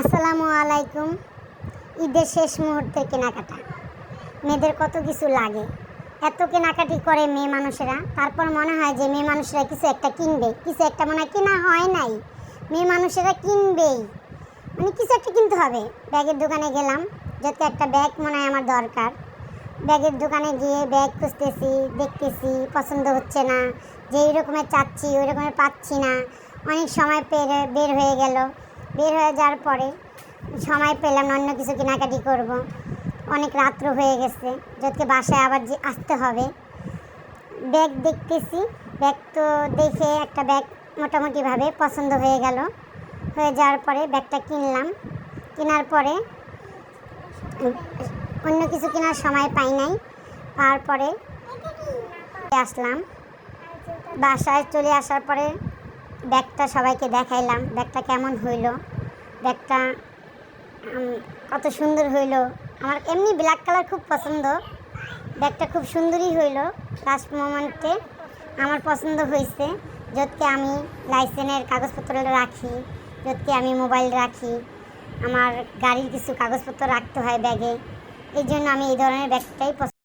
আসসালামু আলাইকুম। ঈদের শেষ মুহূর্তের কেনাকাটা। মেয়েদের কত কিছু লাগে। এত কেনাকাটি করে মেয়ে মানুষেরা। তারপর মনে হয় যে মেয়ে মানুষেরা কিছু একটা কিনবে। কিছু একটা মনে হয় কেনা হয় নাই। মেয়ে মানুষেরা কিনবেই। মানে কিছু একটা কিনতে হবে। ব্যাগের দোকানে গেলাম। যাতে একটা ব্যাগ মনে হয় আমার দরকার। ব্যাগের দোকানে গিয়ে ব্যাগ খুঁজতেছি, দেখতেছি, পছন্দ হচ্ছে না। যেই রকমের চাচ্ছি ওই রকমের পাচ্ছি না। অনেক সময় পেরে, বের হয়ে গেল। বের হয়ে যাওয়ার পরে সময় পেলাম অন্য কিছু কেনাকাটি করব। অনেক রাত্র হয়ে গেছে যাতে বাসায় আবার যে আসতে হবে। ব্যাগ দেখতেছি, ব্যাগ তো দেখে একটা ব্যাগ মোটামুটিভাবে পছন্দ হয়ে গেল। হয়ে যাওয়ার পরে ব্যাগটা কিনলাম। কেনার পরে অন্য কিছু কেনার সময় পাই নাই। তারপরে আসলাম। বাসায় চলে আসার পরে ব্যাগটা সবাইকে দেখাইলাম। ব্যাগটা কেমন হইল? ব্যাগটা কত সুন্দর হইল। আমার এমনি ব্ল্যাক কালার খুব পছন্দ। ব্যাগটা খুব সুন্দরই হইল। লাস্ট মোমেন্টে আমার পছন্দ হয়েছে যদকে আমি লাইসেন্সের কাগজপত্র রাখি যদকে আমি মোবাইল রাখি, আমার গাড়ির কিছু কাগজপত্র রাখতে হয় ব্যাগে। এই জন্য আমি এই ধরনের ব্যাগটাই পছন্দ